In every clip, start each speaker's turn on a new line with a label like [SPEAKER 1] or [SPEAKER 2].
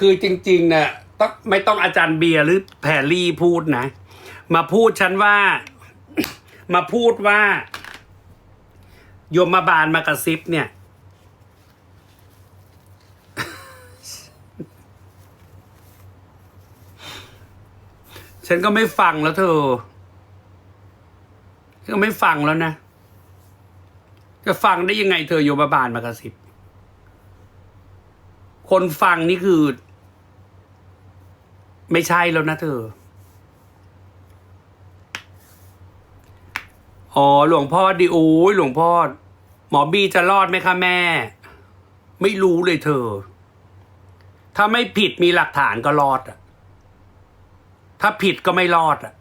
[SPEAKER 1] คือจริงๆเนี่ยต้องไม่ต้องอาจารย์เบียร์หรือแพรลี่พูดนะ มาพูดฉันว่า มาพูดว่า โยมมาบาลมากระซิบเนี่ย ฉันก็ไม่ฟังแล้วเธอฉันก็ไม่ฟังแล้วนะ จะฟังได้ยังไงเธอโยมมาบาลมากระซิบ คนฟังนี่คือ ไม่ใช่แล้วนะเธอ อ๋อ หลวงพ่อดิโอ้ยหลวงพ่อ หมอบีจะรอดไหมคะแม่ ไม่รู้เลยเธอ ถ้าไม่ผิดมีหลักฐานก็รอดอะถ้าผิดก็ไม่รอดอะ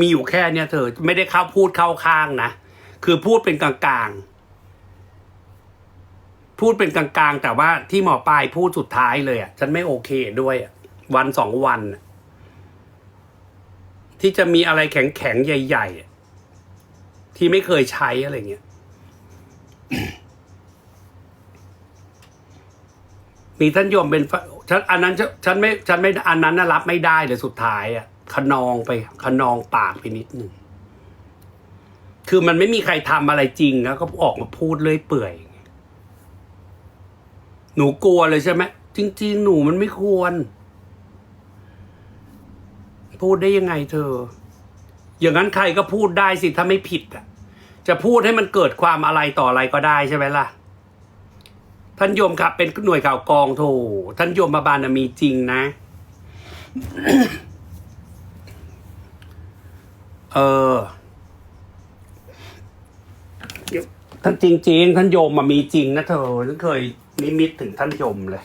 [SPEAKER 1] มีอยู่แค่เนี้ยเธอ ไม่ได้เข้าพูดเข้าข้างนะ คือพูดเป็นกลางๆ พูดเป็นกลางๆ แต่ว่าที่หมอปลายพูดสุดท้ายเลยอะฉันไม่โอเคด้วยอะ วันสองวันอะที่จะมีอะไรแข็งๆใหญ่ๆอะที่ไม่เคยใช้อะไรเงี้ย มีท่านโยมเป็นฝฉันอันนั้นฉันฉันไม่ฉันไม่อันนั้นน่ะรับไม่ได้เลยสุดท้ายอะขนองไปขนองปากไปนิดหนึ่งคือมันไม่มีใครทำอะไรจริงแล้วก็ออกมาพูดเลื่อยเปื่อย หนูกลัวเลยใช่ไหมจริง ๆ หนูมันไม่ควร พูดได้ยังไงเธอ อย่างนั้นใครก็พูดได้สิถ้าไม่ผิดอะ จะพูดให้มันเกิดความอะไรต่ออะไรก็ได้ใช่ไหมล่ะ ท่านโยมครับ เป็นหน่วยข่าวกองโถท่านโยมมาบานมีจริงนะ เออท่านจริง ๆ ท่านโยมมามีจริงนะเธอฉันเคยนิมิตถึงท่านโยมเลย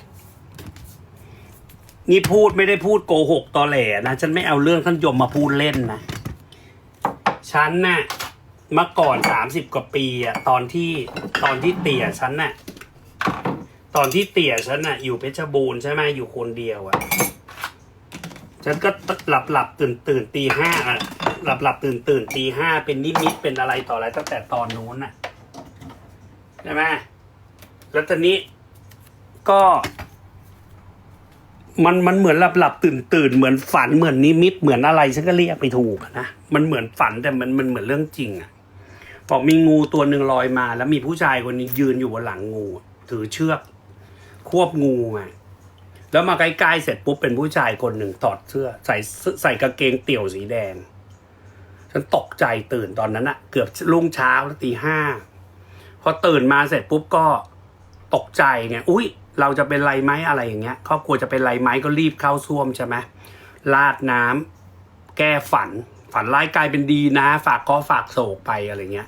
[SPEAKER 1] นี่พูดไม่ได้พูดโกหกตอแหลนะ ฉันไม่เอาเรื่องท่านยมมาพูดเล่นนะ ฉันน่ะเมื่อก่อนสามสิบกว่าปีอะตอนที่ตอนที่เตี่ยฉันน่ะ ตอนที่เตี่ยฉันน่ะ อยู่เพชรบูรณ์ใช่ไหมอยู่คนเดียวอะฉันก็หลับหลับตื่นตื่นตีห้าอะหลับหลับตื่นตื่นตีห้าเป็นนิมิตเป็นอะไรต่ออะไรตั้งแต่ตอนนู้นน่ะใช่ไหมแล้วตอนนี้ก็ มันมันเหมือนหลับหลับตื่นตื่นเหมือนฝันเหมือนนิมิตเหมือนอะไรฉันก็เรียกไปถูกนะมันเหมือนฝันแต่มันมันเหมือนเรื่องจริงอะบอกมีงูตัวหนึ่งลอยมา แล้วมีผู้ชายคนนี้ยืนอยู่บนหลังงู ถือเชือก ควบงูมาแล้วมาใกล้ๆเสร็จปุ๊บเป็นผู้ชายคนหนึ่งถอดเสื้อ ใส่ใส่กางเกงเตี่ยวสีแดง ฉันตกใจตื่นตอนนั้นอะเกือบรุ่งเช้าตีห้าพอตื่นมาเสร็จปุ๊บก็ตกใจไงอุ้ย เราจะเป็นไรไหมอะไรอย่างเงี้ยครอบครัวจะเป็นไรไหมก็รีบเข้าซ่วมใช่ไหมลาดน้ำแก้ฝัน ฝันร้ายกลายเป็นดีนะ ฝากก็ฝากโศกไปอะไรเงี้ย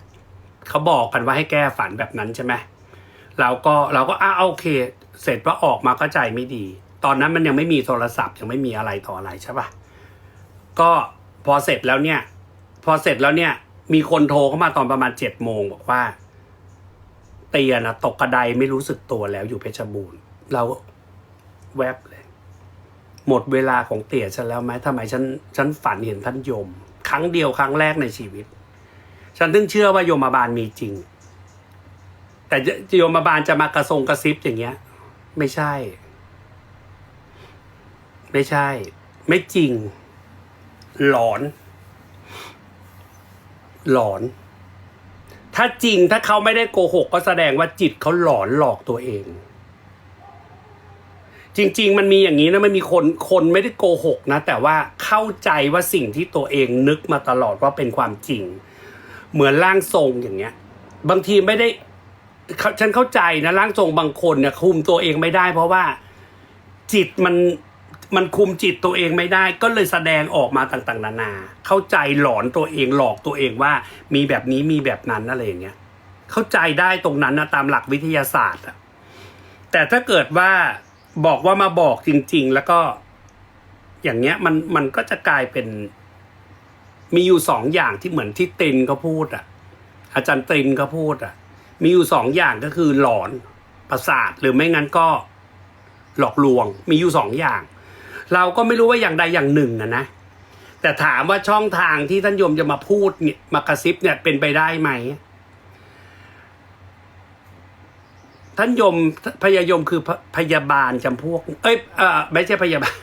[SPEAKER 1] เขาบอกกันว่าให้แก้ฝันแบบนั้นใช่ไหมเราก็เราก็อ้าโอเค เสร็จว่าออกมาก็ใจไม่ดี ตอนนั้นมันยังไม่มีโทรศัพท์ยังไม่มีอะไรต่ออะไรใช่ปะก็พอเสร็จแล้วเนี่ย พอเสร็จแล้วเนี่ย มีคนโทรเข้ามาตอนประมาณเจ็ดโมงบอกว่า เตียนะตกกระไดไม่รู้สึกตัวแล้วอยู่เพชรบูรณ์ เราแวบเลย หมดเวลาของเตี่ยฉันแล้วไหมทำไมฉันฉันฝันเห็นท่านยม ครั้งเดียวครั้งแรกในชีวิต ฉันถึงเชื่อว่าโยมบาลมีจริง แต่โยมบาลจะมากระทรงกระซิบอย่างเงี้ย ไม่ใช่ ไม่ใช่ ไม่จริง หลอน หลอน ถ้าจริงถ้าเขาไม่ได้โกหกก็แสดงว่าจิตเขาหลอนหลอกตัวเอง จริง ๆ มันมีอย่างนี้นะมันมีคนคนไม่ได้โกหกนะ แต่ว่าเข้าใจว่าสิ่งที่ตัวเองนึกมาตลอดว่าเป็นความจริง เหมือนร่างทรงอย่างเงี้ย บางทีไม่ได้ฉันเข้าใจนะร่างทรงบางคนเนี่ยคุมตัวเองไม่ได้ เพราะว่าจิตมัน มันคุมจิตตัวเองไม่ได้ ก็เลยแสดงออกมาต่างๆ นานา เข้าใจหลอนตัวเองหลอกตัวเองว่ามีแบบนี้มีแบบนั้นอะไรอย่างเงี้ยเข้าใจได้ตรงนั้นนะตามหลักวิทยาศาสตร์อะแต่ถ้าเกิดว่าบอกว่ามาบอกจริง ๆ แล้วก็ อย่างเงี้ยมันมันก็จะกลายเป็น มีอยู่สองอย่างที่เหมือนที่ตินก็พูดอะ อาจารย์ตินก็พูดอะ มีอยู่สองอย่างก็คือหลอนประสาทหรือไม่งั้นก็ หลอกลวง มีอยู่สองอย่าง เราก็ไม่รู้ว่าอย่างใดอย่างหนึ่งอะนะแต่ถามว่าช่องทางที่ท่านโยมจะมาพูดเนี่ยมากระซิบเนี่ยเป็นไปได้ไหมท่านยมพยายมคือพพยาบาลจำพวก เอ้ยเออไม่ใช่พยาบาล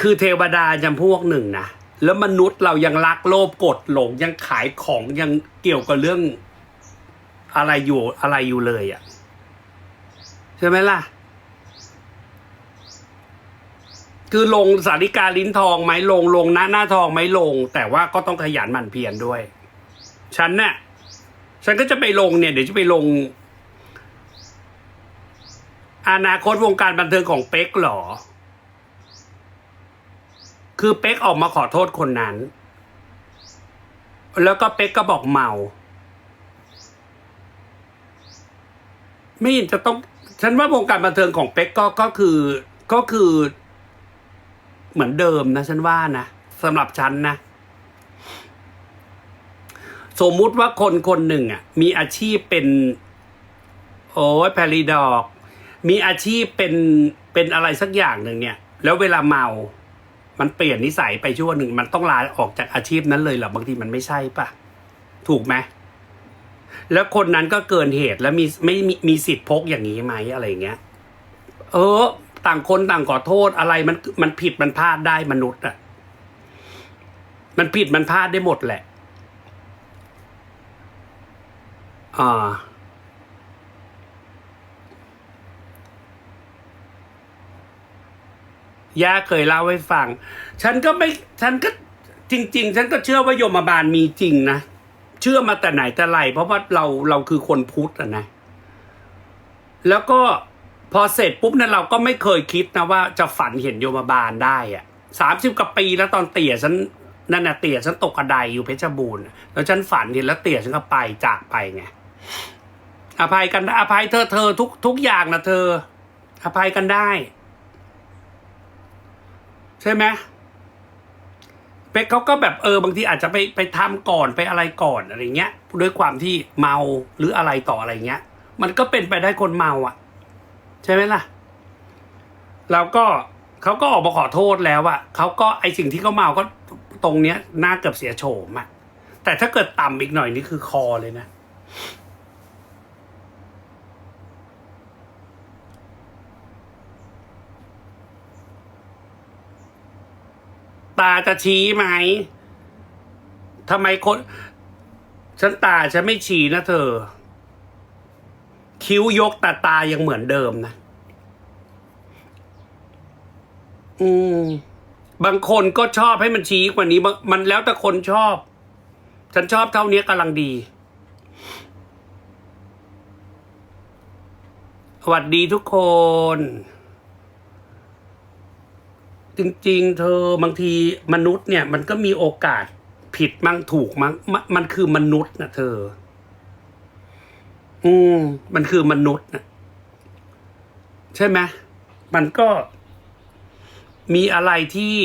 [SPEAKER 1] คือเทวดาจำพวกหนึ่งนะแล้วมนุษย์เรายังรักโลภกดหลงยังขายของยังเกี่ยวกับเรื่องอะไรอยู่อะไรอยู่เลยอะ่ะใช่ไหมล่ะ คือลงสาริกาลิ้นทองไหมลงลงหน้าหน้าทองไหมลง แต่ว่าก็ต้องขยันหมั่นเพียรด้วย ฉันเนี่ยฉันก็จะไปลงเนี่ย เดี๋ยวจะไปลง อนาคตวงการบันเทิงของเป๊กหรอ คือเป๊กออกมาขอโทษคนนั้น แล้วก็เป๊กก็บอกเมา ไม่เห็นจะต้อง ฉันว่าวงการบันเทิงของเป๊กก็ก็คือก็คือ เหมือนเดิมนะฉันว่านะสำหรับฉันนะ สมมุติว่าคนคนหนึ่งอะ มีอาชีพเป็น โอ้ยแพริดอก มีอาชีพเป็นเป็นอะไรสักอย่างหนึ่งเนี่ย แล้วเวลาเมา มันเปลี่ยนนิสัยไปชั่วหนึ่ง มันต้องลาออกจากอาชีพนั้นเลยเหรอบางทีมันไม่ใช่ปะถูกไหมแล้วคนนั้นก็เกินเหตุแล้วมีไม่มีมีสิทธิ์พกอย่างนี้ไหมอะไรเงี้ย เออ ต่างคนต่างขอโทษอะไรมันมันผิดมันพลาดได้มนุษย์อะมันผิดมันพลาดได้หมดแหละ อ่า ย่าเคยเล่าให้ฟัง ฉันก็ไม่ ฉันก็จริง ๆ ฉันก็เชื่อว่าโยมบาลมีจริงนะ เชื่อมาแต่ไหนแต่ไรเพราะว่าเราเราคือคนพุทธอะนะ แล้วก็ พอเสร็จปุ๊บนี่ยเราก็ไม่เคยคิดนะว่าจะฝันเห็นโยมบาลได้อะสามสิบกว่าปีแล้วตอนเตี่ยฉันนั่นน่ะเตี่ยฉันตกกระไดอยู่เพชรบูรณ์แล้วฉันฝันเห็นแล้วเตี่ยฉันก็ไปจากไปไงอภัยกันอภัยเธอเธอทุกทุกอย่างนะเธอ อภัยกันได้ ใช่ไหมเป๊กเขาก็แบบเออบางทีอาจจะไปไปทำก่อนไปอะไรก่อนอะไรเงี้ย ด้วยความที่เมาหรืออะไรต่ออะไรเงี้ย มันก็เป็นไปได้คนเมาอะ ช่ไหมล่ะ แล้วก็เขาก็ออกมาขอโทษแล้วอะเขาก็ไอสิ่งที่เขาเมาก็ตรงเนี้ยหน้าเกือบเสียโฉมอะแต่ถ้าเกิดต่ำอีกหน่อยนี่คือคอเลยนะ ตาจะชี้ไหมทำไมคน ฉันตาฉันไม่ชี้นะเธอ คิ้วยกแต่ตายังเหมือนเดิมนะ อืม บางคนก็ชอบให้มันชี้กว่านี้ มันแล้วแต่คนชอบ ฉันชอบเท่านี้กำลังดีสวัสดีทุกคน จริง ๆ เธอบางทีมนุษย์เนี่ย มันก็มีโอกาสผิดมั่งถูกมั่งมมันคือมนุษย์นะเธอ อืมมันคือมนุษย์นะใช่ไหมมันก็มีอะไรที่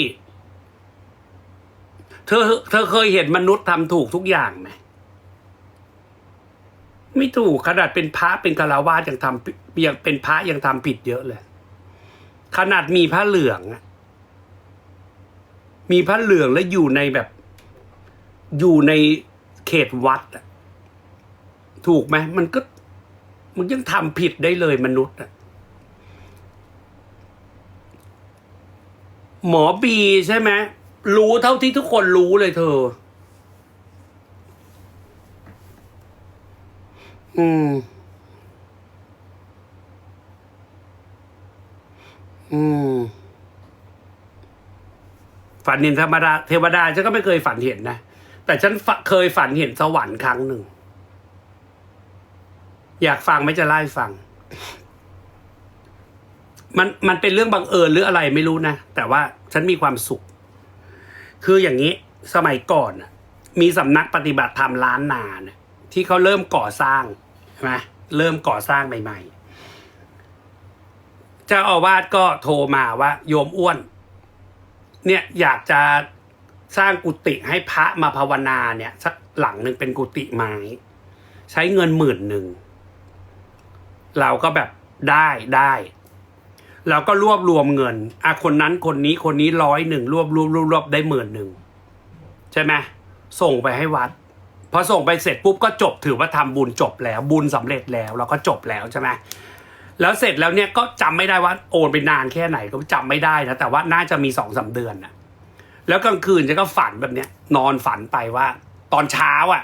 [SPEAKER 1] เธอ เธอเคยเห็นมนุษย์ทำถูกทุกอย่างไหมไม่ถูกขนาดเป็นพระเป็นคารวาสยังทำยังเป็นพระยังทำผิดเยอะเลย ขนาดมีพระเหลืองมีพระเหลืองแล้วอยู่ในแบบ อยู่ในเขตวัดอะ ถูกไหมมันก็มันยังทำผิดได้เลยมนุษย์อะหมอบีใช่ไหมรู้เท่าที่ทุกคนรู้เลยเธอ อืม อืม ฝันเห็นธรรมดาเทวดาฉันก็ไม่เคยฝันเห็นนะ แต่ฉันเคยฝันเห็นสวรรค์ครั้งหนึ่ง อยากฟังไม่จะไล่ฟัง มันมันเป็นเรื่องบังเอิญหรืออะไรไม่รู้นะ แต่ว่าฉันมีความสุข คืออย่างนี้สมัยก่อนมีสำนักปฏิบัติธรรมล้านนานที่เขาเริ่มก่อสร้างใช่ไหมเริ่มก่อสร้างใหม่ ๆ เจ้าอาวาสก็โทรมาว่า โยมอ้วน เนี่ยอยากจะสร้างกุฏิให้พระมาภาวนาเนี่ยสักหลังหนึ่งเป็นกุฏิไม้ ใช้เงินหมื่นหนึ่ง เราก็แบบได้ได้เราก็รวบรวมเงินอะคนนั้นคนนี้คนนี้ร้อยหนึ่งรวบรวบรวบรวบได้หมื่นหนึ่งใช่ไหมส่งไปให้วัดพอส่งไปเสร็จปุ๊บก็จบถือว่าทำบุญจบแล้ว บุญสำเร็จแล้วเราก็จบแล้วใช่ไหมแล้วเสร็จแล้วเนี่ยก็จำไม่ได้ว่าโอนไปนานแค่ไหนก็จำไม่ได้นะแต่ว่าน่าจะมีสองสามเดือนนะแล้วกลางคืนฉันก็ฝันแบบเนี้ยนอนฝันไปว่า ตอนเช้าอะ่ะ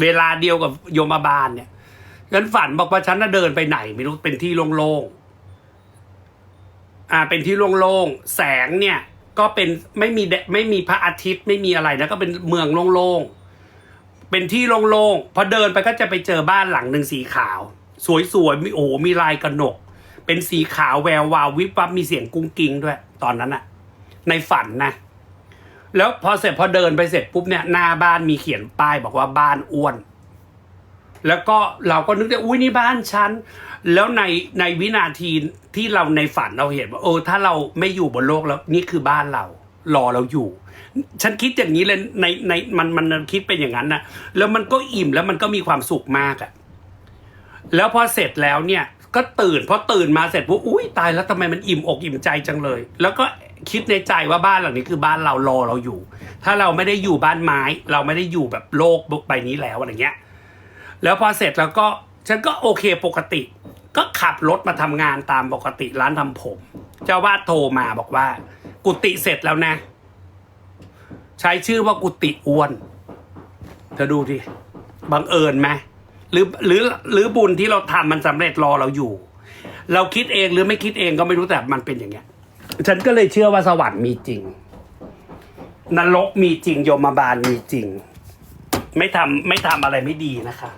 [SPEAKER 1] เวลาเดียวกับโยมบาลเนี่ย ฉันฝันบอกว่าฉันน่ะเดินไปไหน ไม่รู้เป็นที่โล่งๆ อ่า เป็นที่โล่งๆ แสงเนี่ย ก็เป็นไม่มีแดไม่มีพระอาทิตย์ไม่มีอะไรนะก็เป็นเมืองโล่งๆ เป็นที่โล่งๆ พอเดินไปก็จะไปเจอบ้านหลังหนึ่งสีขาว สวยๆ มีโอ้มีลายกระหนก เป็นสีขาวแวววาววิบวับมีเสียงกุ้งกิ้งด้วย ตอนนั้นอะในฝันนะแล้วพอเสร็จพอเดินไปเสร็จปุ๊บเนี่ยหน้าบ้านมีเขียนป้ายบอกว่าบ้านอ้วน แล้วก็เราก็นึกได้อุ้ยนี่บ้านฉัน แล้วในในวินาทีที่เราในฝันเราเห็นว่าเออถ้าเราไม่อยู่บนโลกแล้วนี่คือบ้านเรา รอเราอยู่ ฉันคิดอย่างนี้เลยในในมันมันคิดเป็นอย่างนั้นนะแล้วมันก็อิ่มแล้วมันก็มีความสุขมากอะแล้วพอเสร็จแล้วเนี่ยก็ตื่นพอตื่นมาเสร็จปุ๊บอุ้ยตายแล้วทำไมมันอิ่มอกอิ่มใจจังเลย แล้วก็คิดในใจว่าบ้านหลังนี้คือบ้านเรารอเราอยู่ ถ้าเราไม่ได้อยู่บ้านไม้ เราไม่ได้อยู่แบบโลกใบนี้แล้วอะไรเงี้ย แล้วพอเสร็จแล้วก็ฉันก็โอเคปกติ ก็ขับรถมาทำงานตามปกติร้านทำผม เจ้าวาดโทรมาบอกว่า กุฏิเสร็จแล้วนะ ใช้ชื่อว่ากุฏิอ้วนเธอดูดิบังเอิญไหมหรือหรือหรือบุญที่เราทำมันสำเร็จรอเราอยู่ เราคิดเองหรือไม่คิดเองก็ไม่รู้แต่มันเป็นอย่างเงี้ย ฉันก็เลยเชื่อว่าสวรรค์มีจริงนรกมีจริงโยมบาลมีจริง ไม่ทำไม่ทำอะไรไม่ดีนะคะ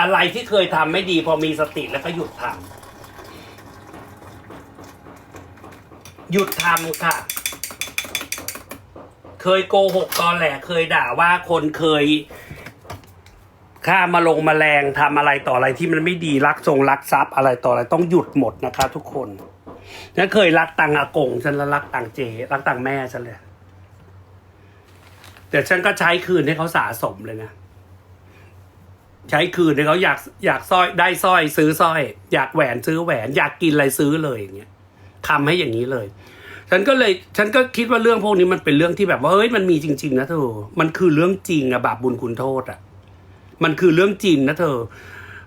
[SPEAKER 1] อะไรที่เคยทำไม่ดีพอมีสติแล้วก็หยุดทำหยุดทำค่ะ เคยโกหกตอนแหลเคยด่าว่าคนเคยฆ่ามาลงมาแรงทำอะไรต่ออะไรที่มันไม่ดีรักทรงรักทรัพย์อะไรต่ออะไรต้องหยุดหมดนะคะ ทุกคนฉันเคยรักตังอากงฉันแล้วรักตังเจ รักตังแม่ฉันเลยแต่ฉันก็ใช้คืนให้เขาสะสมเลยนะ ใช้คืนให้เขาอยากอยากสร้อยได้สร้อย ซื้อสร้อย อยากแหวนซื้อแหวน อยากกินอะไรซื้อเลยอย่างเงี้ยทำให้อย่างนี้เลย ฉันก็เลยฉันก็คิดว่าเรื่องพวกนี้มันเป็นเรื่องที่แบบว่าเฮ้ยมันมีจริง ๆ นะเธอ มันคือเรื่องจริงอะบาปบุญคุณโทษอะมันคือเรื่องจริงนะเธอ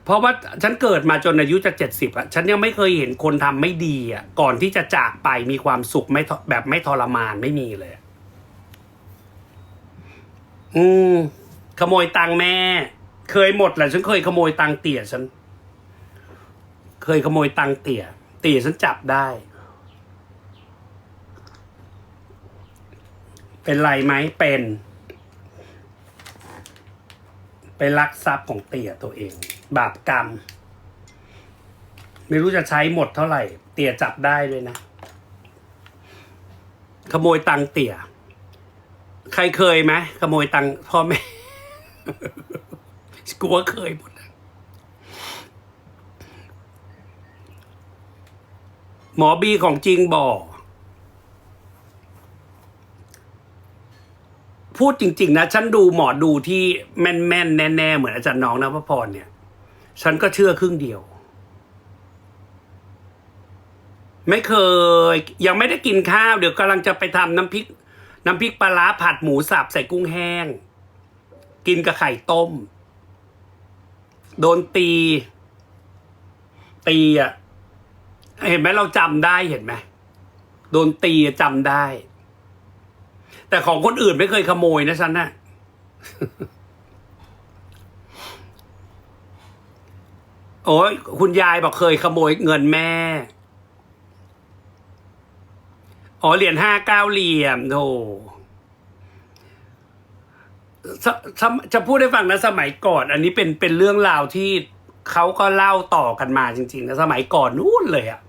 [SPEAKER 1] เพราะว่าฉันเกิดมาจนอายุจะเจ็ดสิบอะฉันยังไม่เคยเห็นคนทำไม่ดีอะก่อนที่จะจากไปมีความสุขไม่แบบไม่ทรมานไม่มีเลย อืมขโมยตังค์แม่ เคยหมดแหละฉันเคยขโมยตังเตี่ยฉัน เคยขโมยตังเตี่ยเตี่ยฉันจับได้ เป็นไรไหมเป็นไปลักทรัพย์ของเตี่ยตัวเอง บาปกรรม ไม่รู้จะใช้หมดเท่าไหร่ เตี่ยจับได้เลยนะ ขโมยตังเตี่ย ใครเคยไหมขโมยตังพ่อแม่ กูว่าเคยหมดหมอบีของจริงบอก พูดจริง ๆ นะ ฉันดูหมอดูที่แม่นๆแน่ๆเหมือนอาจารย์น้องนะพระพรเนี่ย ฉันก็เชื่อครึ่งเดียว ไม่เคย ยังไม่ได้กินข้าว เดี๋ยวกำลังจะไปทำน้ำพริก น้ำพริกปลาร้าผัดหมูสับใส่กุ้งแห้ง กินกับไข่ต้ม โดนตี ตีอะ เห็นไหมเราจำได้เห็นไหมโดนตีจำได้ แต่ของคนอื่นไม่เคยขโมยนะฉันน่ะโอ้ยคุณยายบอกเคยขโมยเงินแม่ อ๋อเหรียญห้าเก้าเหลี่ยมโธ่ สสจะพูดให้ฟังนะสมัยก่อน อันนี้เป็นเป็นเรื่องราวที่เขาก็เล่าต่อกันมาจริงๆนะสมัยก่อนนู้นเลยอะ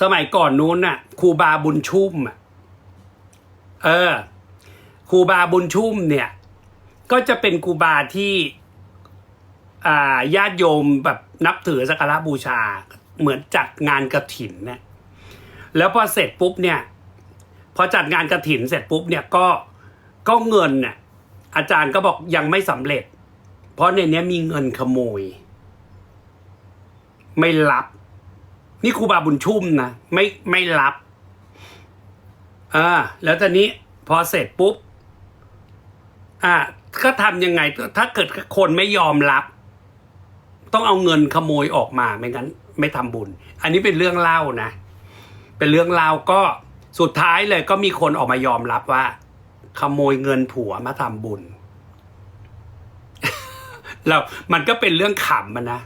[SPEAKER 1] สมัยก่อนนู้นน่ะครูบาบุญชุ่มอะเออครูบาบุญชุ่มเนี่ย ก็จะเป็นครูบาที่อ่าญาติโยมแบบนับถือสักการะบูชา เหมือนจัดงานกระถินเนี่ยแล้วพอเสร็จปุ๊บเนี่ย พอจัดงานกระถินเสร็จปุ๊บเนี่ยก็ ก็เงินเนี่ยอาจารย์ก็บอกยังไม่สำเร็จ เพราะในนี้มีเงินขโมย ไม่รับ นี่ครูบาบุญชุ่มนะไม่ไม่รับอ่าแล้วตอนนี้พอเสร็จปุ๊บอ่าก็ทำยังไง ถ้าเกิดคนไม่ยอมรับ ต้องเอาเงินขโมยออกมาไม่งั้น ไม่ทำบุญ อันนี้เป็นเรื่องเล่านะ เป็นเรื่องเล่าก็สุดท้ายเลยก็มีคนออกมายอมรับว่า ขโมยเงินผัวมาทำบุญแล้วมันก็เป็นเรื่องขำมันนะ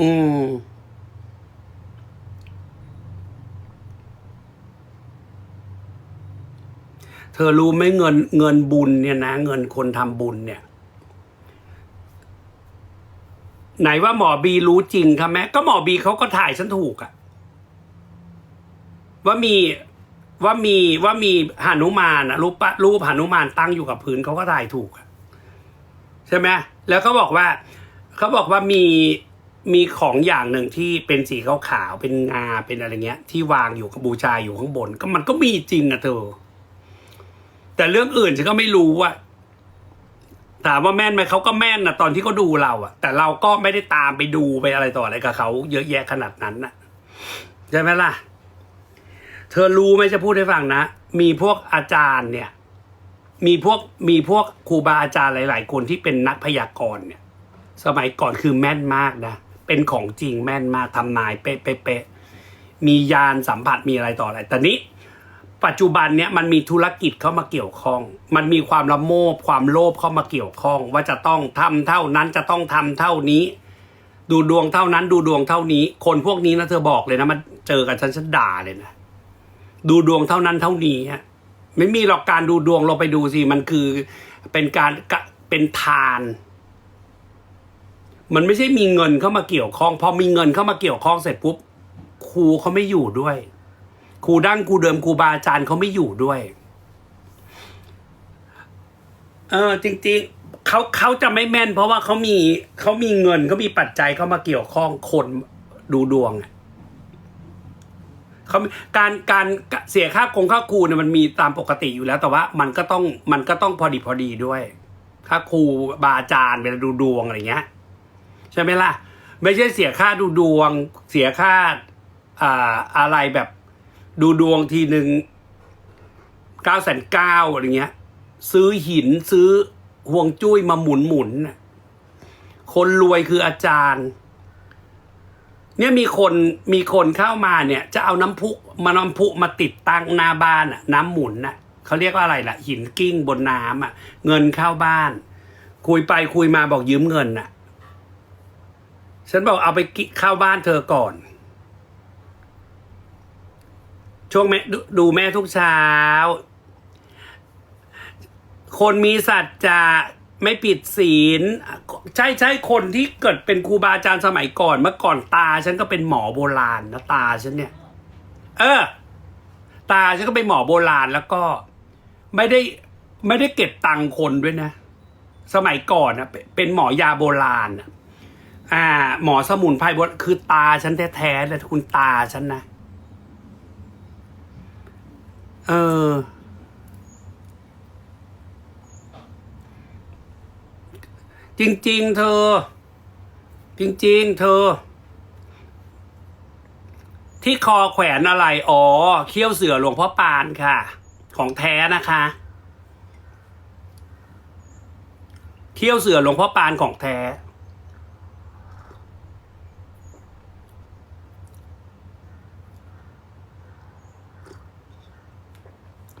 [SPEAKER 1] อืม เธอรู้ไหมเงินเงินบุญเนี่ยนะ เงินคนทำบุญเนี่ย ไหนว่าหมอบีรู้จริงครับแม่ก็หมอบีเขาก็ถ่ายฉันถูกอะว่ามี ว่ามีว่ามีหนุมานรูปปะรูปหนุมานตั้งอยู่กับพื้นเขาก็ถ่ายถูกใช่ไหมแล้วเขาบอกว่าเขาบอกว่ามีมีของอย่างหนึ่งที่เป็นสีขาวๆเป็นงาเป็นอะไรเงี้ย ที่วางอยู่กับบูชาอยู่ข้างบน ก็มันก็มีจริงอะเธอ แต่เรื่องอื่นฉันก็ไม่รู้อะถามว่าแม่นไหมเขาก็แม่นนะตอนที่เขาดูเราอะแต่เราก็ไม่ได้ตามไปดูไปอะไรต่ออะไรกับเขาเยอะแยะขนาดนั้นนะใช่ไหมล่ะ เธอรู้ไหมจะพูดให้ฟังนะ มีพวกอาจารย์เนี่ย มีพวกมีพวกครูบาอาจารย์หลาย ๆ คนที่เป็นนักพยากรณ์เนี่ย สมัยก่อนคือแม่นมากนะ เป็นของจริงแม่นมากทำนายเป๊ะเป๊ะมียานสัมผัสมีอะไรต่ออะไรแต่นี้ปัจจุบันเนี้ยมันมีธุรกิจเข้ามาเกี่ยวข้อง มันมีความละโมบความโลภเข้ามาเกี่ยวข้อง ว่าจะต้องทำเท่านั้นจะต้องทำเท่านี้ ดูดวงเท่านั้นดูดวงเท่านี้ คนพวกนี้นะเธอบอกเลยนะมันเจอกันฉันฉันด่าเลยนะ ดูดวงเท่านั้นเท่านี้ฮะไม่มีหรอกการดูดวงเราไปดูสิมันคือเป็นการเป็นทาน มันไม่ใช่มีเงินเข้ามาเกี่ยวข้อง พอมีเงินเข้ามาเกี่ยวข้องเสร็จปุ๊บครูเขาไม่อยู่ด้วยครูดั้งครูเดิมครูบาอาจารย์เขาไม่อยู่ด้วย เออ จริง ๆเขาเขาจะไม่แม่น เพราะว่าเขามีเขามีเงินเขามีปัจจัยเข้ามาเกี่ยวข้องคนดูดวงอะ เขาการการเสียค่ากงค่าครูเนี่ยมันมีตามปกติอยู่แล้ว แต่ว่ามันก็ต้องมันก็ต้องพอดีพอดีด้วย ค่าครูบาอาจารย์เวลาดูดวงอะไรเงี้ย ใช่ไหมล่ะ ไม่ใช่เสียค่าดูดวง เสียค่าอ่าอะไรแบบดูดวงทีหนึ่งเก้าแสนเก้าอะไรเงี้ย ซื้อหินซื้อห่วงจุ้ยมาหมุนหมุนคนรวยคืออาจารย์ เนี่ยมีคนมีคนเข้ามาเนี่ย จะเอาน้ำพุมาน้ำพุมาติดตั้งหน้าบ้านอะน้ำหมุนน่ะเขาเรียกว่าอะไรล่ะ หินกิ้งบนน้ำอะเงินเข้าบ้าน คุยไปคุยมาบอกยืมเงินน่ะฉันบอกเอาไปกิเข้าบ้านเธอก่อน ช่วงแม่ดดูแม่ทุกเช้า คนมีสัจจะ ไม่ผิดศีล ใช่ใช่คนที่เกิดเป็นครูบาอาจารย์สมัยก่อน เมื่อก่อนตาฉันก็เป็นหมอโบราณนะตาฉันเนี่ย เออ ตาฉันก็เป็นหมอโบราณแล้วก็ไม่ได้ไม่ได้เก็บตังค์คนด้วยนะ สมัยก่อนนะเป็นหมอยาโบราณอะอ่า หมอสมุนไพรโบราณคือตาฉันแท้ๆเลยคุณตาฉันนะ เออ จริง ๆ เธอ จริง ๆ เธอ ที่คอแขวนอะไร อ๋อ เขี้ยวเสือหลวงพ่อปานค่ะ ของแท้นะคะ เขี้ยวเสือหลวงพ่อปานของแท้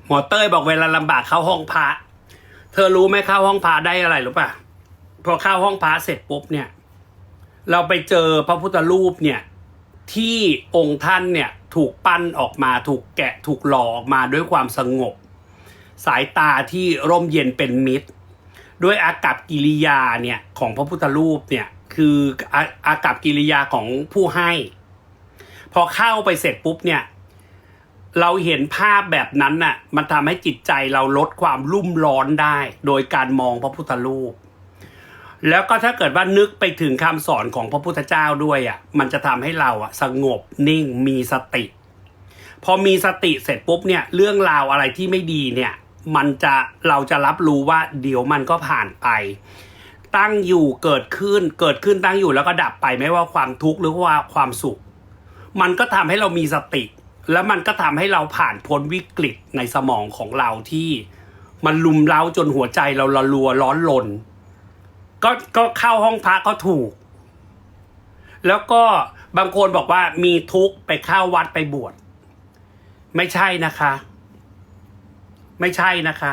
[SPEAKER 1] หมอเต้ยบอกเวลาลำบากเข้าห้องพระ เธอรู้ไหมเข้าห้องพระได้อะไรหรือเปะ พอเข้าห้องพระเสร็จปุ๊บเนี่ย เราไปเจอพระพุทธรูปเนี่ย ที่องค์ท่านเนี่ยถูกปั้นออกมาถูกแกะถูกหล่อออกมาด้วยความสงบ สายตาที่ร่มเย็นเป็นมิตร ด้วยอากับกิริยาเนี่ยของพระพุทธรูปเนี่ยคืออาอากับกิริยาของผู้ให้ พอเข้าไปเสร็จปุ๊บเนี่ยเราเห็นภาพแบบนั้นน่ะมันทำให้จิตใจเราลดความรุ่มร้อนได้ โดยการมองพระพุทธรูป แล้วก็ถ้าเกิดว่านึกไปถึงคำสอนของพระพุทธเจ้าด้วยอะมันจะทำให้เราอะสงบนิ่งมีสติ พอมีสติเสร็จปุ๊บเนี่ยเรื่องราวอะไรที่ไม่ดีเนี่ยมันจะเราจะรับรู้ว่าเดี๋ยวมันก็ผ่านไป ตั้งอยู่เกิดขึ้นเกิดขึ้นตั้งอยู่แล้วก็ดับไปไม่ว่าความทุกข์หรือว่าความสุข มันก็ทำให้เรามีสติ แล้วมันก็ทำให้เราผ่านพ้นวิกฤตในสมองของเราที่ มันลุมเล้าจนหัวใจเราละรัวร้อนลน ก็ก็เข้าห้องพระก็ถูก แล้วก็บางคนบอกว่ามีทุกข์ไปเข้าวัดไปบวชไม่ใช่นะคะ ไม่ใช่นะคะ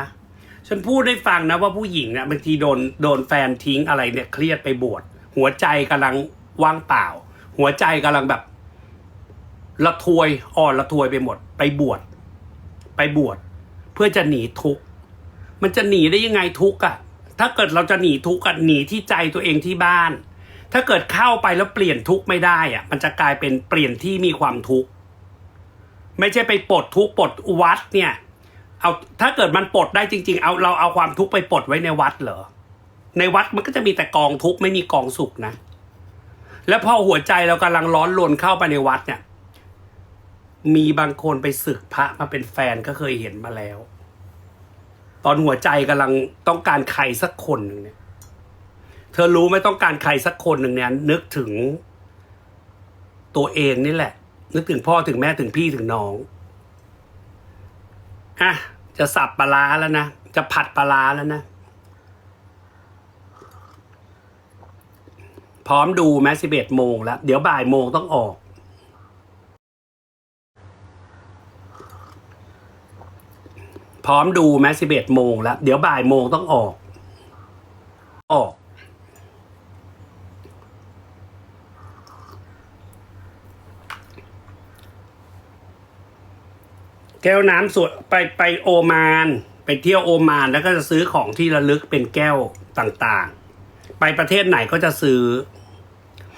[SPEAKER 1] ฉันพูดให้ฟังนะว่าผู้หญิงเนี่ยบางทีโดนโดนแฟนทิ้งอะไรเนี่ยเครียดไปบวชหัวใจกำลังว่างเปล่า หัวใจกำลังแบบละทวยอ่อนละทวยไปหมด ไปบวชไปบวชเพื่อจะหนีทุกข์มันจะหนีได้ยังไงทุกข์อะ ถ้าเกิดเราจะหนีทุกข์หนีที่ใจตัวเองที่บ้าน ถ้าเกิดเข้าไปแล้วเปลี่ยนทุกข์ไม่ได้อะมันจะกลายเป็นเปลี่ยนที่มีความทุกข์ไม่ใช่ไปปลดทุกข์ปลดวัดเนี่ย เอาถ้าเกิดมันปลดได้จริง ๆ เอาเราเอาความทุกข์ไปปลดไว้ในวัดเหรอในวัดมันก็จะมีแต่กองทุกข์ไม่มีกองสุขนะ แล้วพอหัวใจเรากำลังร้อนรนเข้าไปในวัดเนี่ย มีบางคนไปศึกพระมาเป็นแฟนก็เคยเห็นมาแล้ว ตอนหัวใจกำลังต้องการใครสักคนหนึ่งเนี่ย เธอรู้ไหมต้องการใครสักคนหนึ่งเนี่ย นึกถึงตัวเองนี่แหละ นึกถึงพ่อถึงแม่ถึงพี่ถึงน้องอะจะสับปลาร้าแล้วนะ จะผัดปลาร้าแล้วนะ พร้อมดูแม้สิบเอ็ดโมงแล้ว เดี๋ยวบ่ายโมงต้องออก พร้อมดูแม้สิบเอ็ดโมงแล้ว เดี๋ยวบ่ายโมงต้องออก ออก แก้วน้ำสวยไปไปโอมาน ไปเที่ยวโอมานแล้วก็จะซื้อของที่ระลึกเป็นแก้วต่างๆ ไปประเทศไหนก็จะซื้อ